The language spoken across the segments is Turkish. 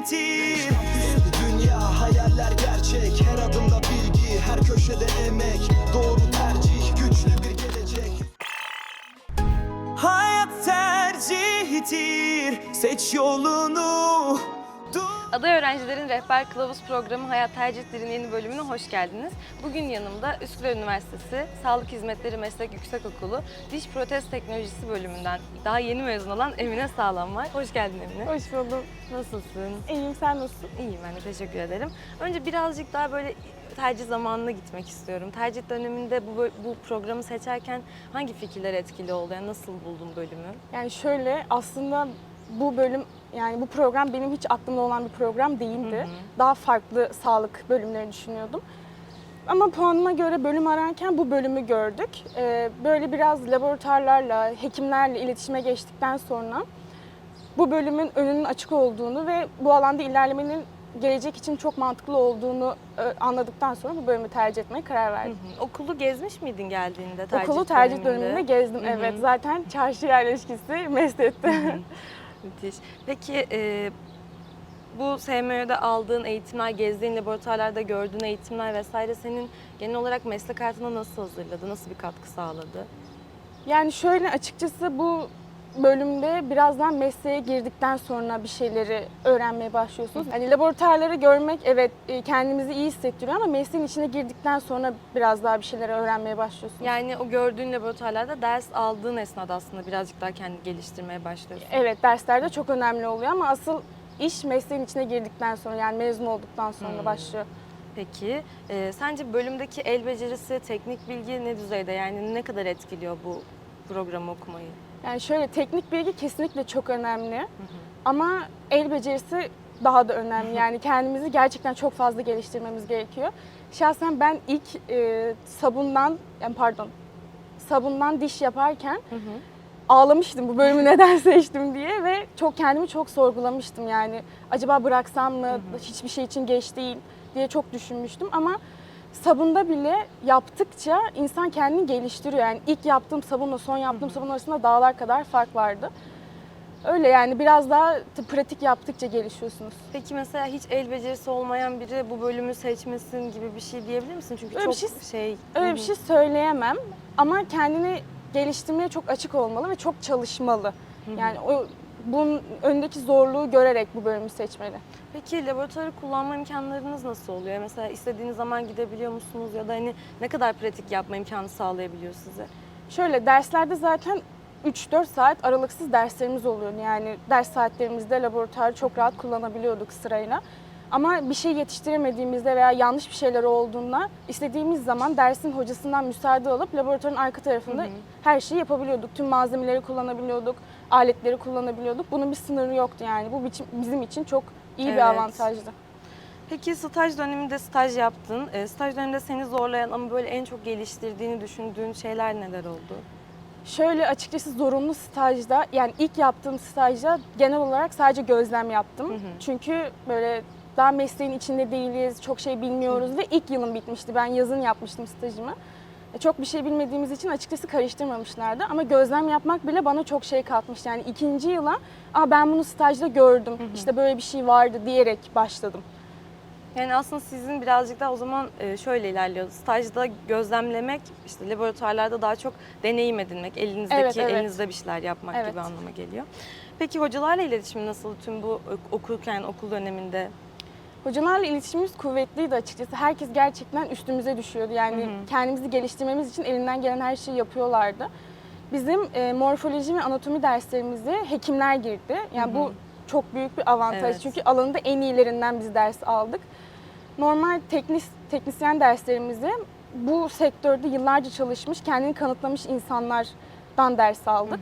tercihtir Dünya hayaller gerçek. Her adımda bilgi Her köşede emek. Doğru tercih Güçlü bir gelecek. Hayat tercihtir Seç yolunu Aday Öğrencilerin Rehber Kılavuz Programı Hayat Tercihlerinin yeni bölümüne hoş geldiniz. Bugün yanımda Üsküdar Üniversitesi Sağlık Hizmetleri Meslek Yüksekokulu Diş Protez Teknolojisi bölümünden daha yeni mezun olan Emine Sağlam var. Hoş geldin Emine. Hoş buldum. Nasılsın? İyiyim, sen nasılsın? İyiyim ben de teşekkür ederim. Önce birazcık daha böyle tercih zamanına gitmek istiyorum. Tercih döneminde bu, bu programı seçerken hangi fikirler etkili oldu? Yani nasıl buldun bölümü? Yani şöyle aslında bu bölüm yani bu program benim hiç aklımda olan bir program değildi. Daha farklı sağlık bölümlerini düşünüyordum. Ama puanıma göre bölüm ararken bu bölümü gördük. Ee, böyle biraz laboratuvarlarla, hekimlerle iletişime geçtikten sonra bu bölümün önünün açık olduğunu ve bu alanda ilerlemenin gelecek için çok mantıklı olduğunu e, anladıktan sonra bu bölümü tercih etmeye karar verdim. Hı, Okulu gezmiş miydin geldiğinde tercih Okulu tercih döneminde? döneminde gezdim Hı hı. evet. Zaten çarşı yerleşkisi mest etti. Müthiş. Peki e, bu SMÖ'de aldığın eğitimler, gezdiğin laboratuvarlarda gördüğün eğitimler vesaire senin genel olarak meslek hayatına nasıl hazırladı? Nasıl bir katkı sağladı? Yani şöyle açıkçası bu bölümde birazdan mesleğe girdikten sonra bir şeyleri öğrenmeye başlıyorsunuz. Hani laboratuvarları görmek evet e, kendimizi iyi hissettiriyor ama mesleğin içine girdikten sonra biraz daha bir şeyleri öğrenmeye başlıyorsunuz. Yani o gördüğün laboratuvarlarda ders aldığın esnada aslında birazcık daha kendini geliştirmeye başlıyorsun. Evet derslerde çok önemli oluyor ama asıl iş mesleğin içine girdikten sonra yani mezun olduktan sonra Hmm. başlıyor. Peki e, sence bölümdeki el becerisi, teknik bilgi ne düzeyde? Yani ne kadar etkiliyor bu programı okumayı? Yani şöyle teknik bilgi kesinlikle çok önemli. Ama el becerisi daha da önemli. Yani kendimizi gerçekten çok fazla geliştirmemiz gerekiyor. Şahsen ben ilk e, sabundan, yani pardon, sabundan diş yaparken ağlamıştım bu bölümü neden seçtim diye ve çok kendimi çok sorgulamıştım yani. Acaba bıraksam mı? Hiçbir şey için geç değil diye çok düşünmüştüm ama sabunda bile yaptıkça insan kendini geliştiriyor. Yani ilk yaptığım sabunla son yaptığım sabun arasında dağlar kadar fark vardı. Öyle yani biraz daha pratik yaptıkça gelişiyorsunuz. Peki mesela hiç el becerisi olmayan biri bu bölümü seçmesin gibi bir şey diyebilir misin? Çünkü Öyle bir çok şey- şey... Öyle bir şey söyleyemem ama kendini geliştirmeye çok açık olmalı ve çok çalışmalı. Yani o bunun önündeki zorluğu görerek bu bölümü seçmeli. Peki laboratuvarı kullanma imkanlarınız nasıl oluyor? Mesela istediğiniz zaman gidebiliyor musunuz ya da hani ne kadar pratik yapma imkanı sağlayabiliyor size? Şöyle derslerde zaten 3-4 saat aralıksız derslerimiz oluyordu. Yani ders saatlerimizde laboratuvarı çok rahat kullanabiliyorduk sırayla. Ama bir şey yetiştiremediğimizde veya yanlış bir şeyler olduğunda istediğimiz zaman dersin hocasından müsaade alıp laboratuvarın arka tarafında her şeyi yapabiliyorduk. Tüm malzemeleri kullanabiliyorduk, aletleri kullanabiliyorduk. Bunun bir sınırı yoktu yani. Bu bizim için çok iyi Evet. bir avantajdı. Peki staj döneminde staj yaptın. E, staj döneminde seni zorlayan ama böyle en çok geliştirdiğini düşündüğün şeyler neler oldu? Şöyle açıkçası zorunlu stajda yani ilk yaptığım stajda genel olarak sadece gözlem yaptım. Çünkü böyle daha mesleğin içinde değiliz, çok şey bilmiyoruz ve ilk yılım bitmişti. Ben yazın yapmıştım stajımı. E, Çok bir şey bilmediğimiz için açıkçası karıştırmamışlardı ama gözlem yapmak bile bana çok şey katmıştı. Yani ikinci yıla Aa, ben bunu stajda gördüm, işte böyle bir şey vardı diyerek başladım. Yani aslında sizin birazcık daha o zaman e, şöyle ilerliyor. Stajda gözlemlemek, işte laboratuvarlarda daha çok deneyim edinmek, elinizdeki Evet, evet. elinizde bir şeyler yapmak Evet. gibi anlama geliyor. Peki hocalarla iletişim nasıl tüm bu okurken okul döneminde? Hocalarla iletişimimiz kuvvetliydi açıkçası. Herkes gerçekten üstümüze düşüyordu. Yani kendimizi geliştirmemiz için elinden gelen her şeyi yapıyorlardı. Bizim e, morfoloji ve anatomi derslerimize hekimler girdi. Yani bu çok büyük bir avantaj. Evet. Çünkü alanında en iyilerinden biz ders aldık. Normal teknis, teknisyen derslerimizi bu sektörde yıllarca çalışmış, kendini kanıtlamış insanlardan ders aldık.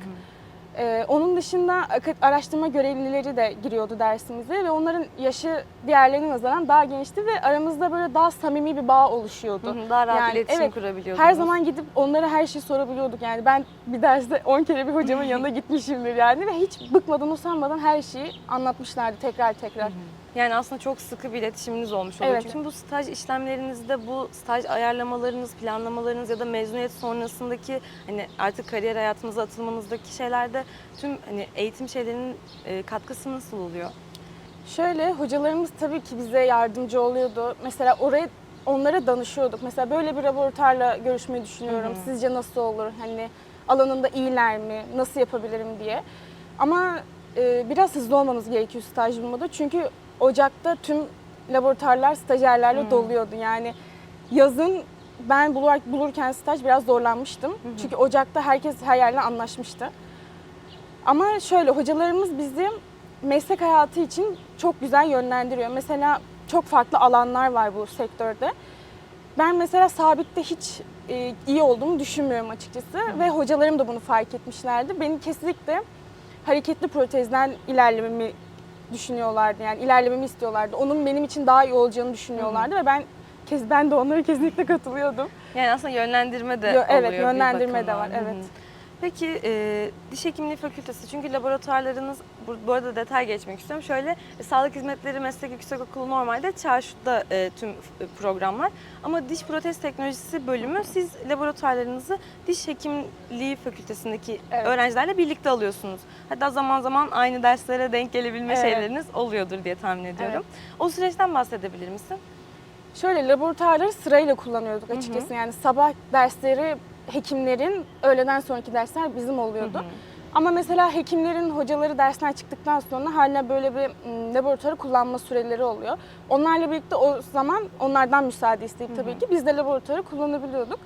Ee, onun dışında araştırma görevlileri de giriyordu dersimize ve onların yaşı diğerlerine nazaran daha gençti ve aramızda böyle daha samimi bir bağ oluşuyordu. Daha rahat Yani iletişim evet, kurabiliyordunuz. Her zaman gidip onlara her şeyi sorabiliyorduk. Yani ben bir derste 10 kere bir hocamın yanına gitmişimdir yani ve hiç bıkmadan usanmadan her şeyi anlatmışlardı tekrar tekrar. Yani aslında çok sıkı bir iletişiminiz olmuş oluyor. Evet. Çünkü bu staj işlemlerinizde bu staj ayarlamalarınız, planlamalarınız ya da mezuniyet sonrasındaki hani artık kariyer hayatınıza atılmanızdaki şeylerde tüm hani eğitim şeylerinin e, katkısı nasıl oluyor? Şöyle hocalarımız tabii ki bize yardımcı oluyordu. Mesela oraya onlara danışıyorduk. Mesela böyle bir laboratuvarla görüşmeyi düşünüyorum. Sizce nasıl olur? Hani alanında iyiler mi? Nasıl yapabilirim diye. Ama e, biraz hızlı olmamız gerekiyor staj bulmada. Çünkü Ocak'ta tüm laboratuvarlar stajyerlerle doluyordu. Yani yazın ben bulur, bulurken staj biraz zorlanmıştım. Çünkü Ocak'ta herkes her yerle anlaşmıştı. Ama şöyle hocalarımız bizi meslek hayatı için çok güzel yönlendiriyor. Mesela çok farklı alanlar var bu sektörde. Ben mesela sabitte hiç e, iyi olduğumu düşünmüyorum açıkçası ve hocalarım da bunu fark etmişlerdi. Beni kesinlikle hareketli protezden ilerlememi düşünüyorlardı. Yani ilerlememi istiyorlardı. Onun benim için daha iyi olacağını düşünüyorlardı ve ben kez ben de onlara kesinlikle katılıyordum. Yani aslında yönlendirme de Yo- oluyor evet, yönlendirme de var, hı. Evet. Peki e, diş hekimliği fakültesi çünkü laboratuvarlarınız bu, bu arada detay geçmek istiyorum. Şöyle e, sağlık hizmetleri meslek yüksekokulu normalde çarşıda e, tüm f- programlar ama diş protez teknolojisi bölümü siz laboratuvarlarınızı diş hekimliği fakültesindeki Evet. öğrencilerle birlikte alıyorsunuz. Hatta zaman zaman aynı derslere denk gelebilme Evet. şeyleriniz oluyordur diye tahmin ediyorum. O süreçten bahsedebilir misin? Şöyle laboratuvarları sırayla kullanıyorduk açıkçası. Yani sabah dersleri hekimlerin, öğleden sonraki dersler bizim oluyordu. Ama mesela hekimlerin hocaları dersten çıktıktan sonra hala böyle bir laboratuvarı kullanma süreleri oluyor. Onlarla birlikte o zaman onlardan müsaade isteyip tabii ki biz de laboratuvarı kullanabiliyorduk.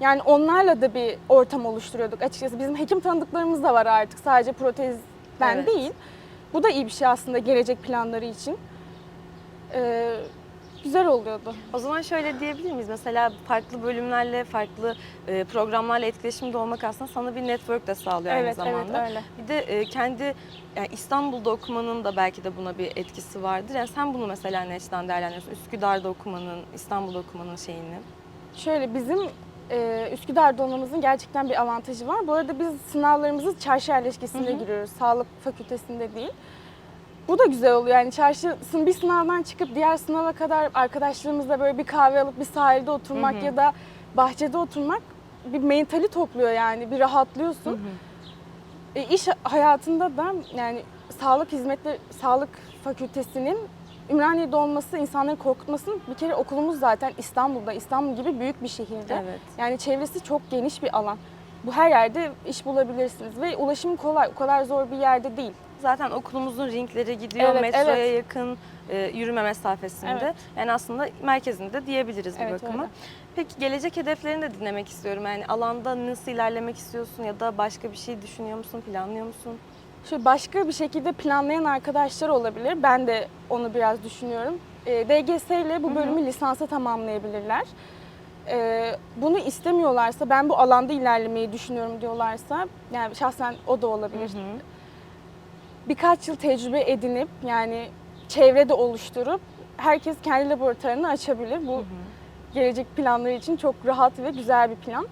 Yani onlarla da bir ortam oluşturuyorduk açıkçası. Bizim hekim tanıdıklarımız da var artık sadece protezden Evet. değil. Bu da iyi bir şey aslında gelecek planları için. Ee, güzel oluyordu. O zaman şöyle diyebilir miyiz? Mesela farklı bölümlerle, farklı e, programlarla etkileşimde olmak aslında sana bir network de sağlıyor aynı Evet, evet zamanda. öyle. Bir de e, kendi yani İstanbul'da okumanın da belki de buna bir etkisi vardır. Yani sen bunu mesela ne açıdan değerlendiriyorsun? Üsküdar'da okumanın, İstanbul'da okumanın şeyini. Şöyle bizim e, Üsküdar'da olmamızın gerçekten bir avantajı var. Bu arada biz sınavlarımızı çarşı yerleşkesinde giriyoruz. Sağlık fakültesinde değil. Bu da güzel oluyor. Yani çarşısın bir sınavdan çıkıp diğer sınava kadar arkadaşlarımızla böyle bir kahve alıp bir sahilde oturmak ya da bahçede oturmak bir mentali topluyor yani. Bir rahatlıyorsun. E, iş hayatında da yani sağlık hizmetleri, sağlık fakültesinin Ümraniye'de olması insanları korkutmasın. Bir kere okulumuz zaten İstanbul'da, İstanbul gibi büyük bir şehirde. Evet. Yani çevresi çok geniş bir alan. Bu her yerde iş bulabilirsiniz ve ulaşım kolay, o kadar zor bir yerde değil. Zaten okulumuzun ringleri gidiyor, Evet, metroya evet. yakın, e, yürüme mesafesinde. Evet. Yani aslında merkezinde diyebiliriz bir Evet, bakıma. öyle. Peki gelecek hedeflerini de dinlemek istiyorum. Yani alanda nasıl ilerlemek istiyorsun ya da başka bir şey düşünüyor musun, planlıyor musun? Şu başka bir şekilde planlayan arkadaşlar olabilir. Ben de onu biraz düşünüyorum. E, DGS ile bu bölümü lisansa tamamlayabilirler. E, bunu istemiyorlarsa, ben bu alanda ilerlemeyi düşünüyorum diyorlarsa, yani şahsen o da olabilir. Birkaç yıl tecrübe edinip, yani çevre de oluşturup herkes kendi laboratuvarını açabilir. Bu gelecek planları için çok rahat ve güzel bir plan.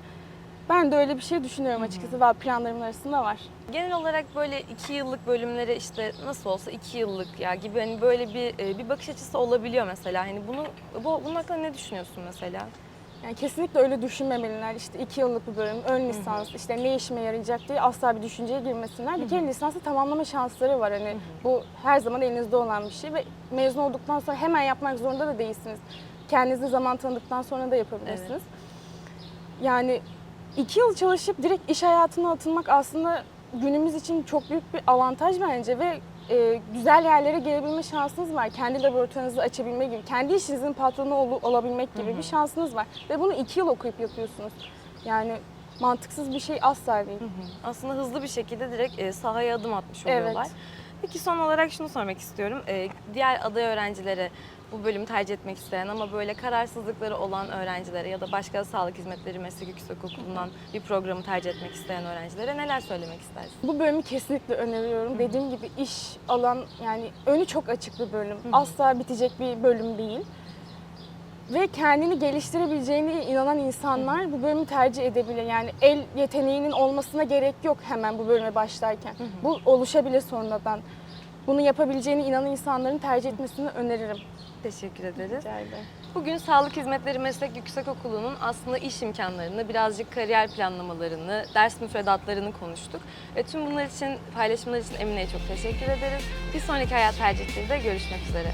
Ben de öyle bir şey düşünüyorum açıkçası. Var planlarımın arasında var. Genel olarak böyle iki yıllık bölümlere işte nasıl olsa iki yıllık ya gibi hani böyle bir e, bir bakış açısı olabiliyor mesela. Hani bunu bu bunun hakkında ne düşünüyorsun mesela? Yani kesinlikle öyle düşünmemeliler. İşte iki yıllık bir bölüm, ön lisans, işte ne işime yarayacak diye asla bir düşünceye girmesinler. Bir kere lisansı tamamlama şansları var. Hani bu her zaman elinizde olan bir şey ve mezun olduktan sonra hemen yapmak zorunda da değilsiniz. Kendinize zaman tanıdıktan sonra da yapabilirsiniz. Yani iki yıl çalışıp direkt iş hayatına atılmak aslında günümüz için çok büyük bir avantaj bence ve e, güzel yerlere gelebilme şansınız var. Kendi laboratuvarınızı açabilme gibi, kendi işinizin patronu ol- olabilmek gibi bir şansınız var. Ve bunu iki yıl okuyup yapıyorsunuz. Yani mantıksız bir şey asla değil. Aslında hızlı bir şekilde direkt e, sahaya adım atmış Evet. Peki son olarak şunu sormak istiyorum. E, diğer aday öğrencilere bu bölümü tercih etmek isteyen ama böyle kararsızlıkları olan öğrencilere ya da başka sağlık hizmetleri meslek yüksekokulu'ndan bir programı tercih etmek isteyen öğrencilere neler söylemek istersin? Bu bölümü kesinlikle öneriyorum. Dediğim gibi iş alan yani önü çok açık bir bölüm. Asla bitecek bir bölüm değil. Ve kendini geliştirebileceğine inanan insanlar bu bölümü tercih edebilir. Yani el yeteneğinin olmasına gerek yok hemen bu bölüme başlarken. Bu oluşabilir sonradan. Bunu yapabileceğine inanan insanların tercih etmesini öneririm. Teşekkür ederiz. Rica ederim. Bugün Sağlık Hizmetleri Meslek Yüksekokulu'nun aslında iş imkanlarını, birazcık kariyer planlamalarını, ders müfredatlarını konuştuk. Ve tüm bunlar için, paylaşımlar için Emine'ye çok teşekkür ederiz. Bir sonraki hayat tercihleri de görüşmek üzere.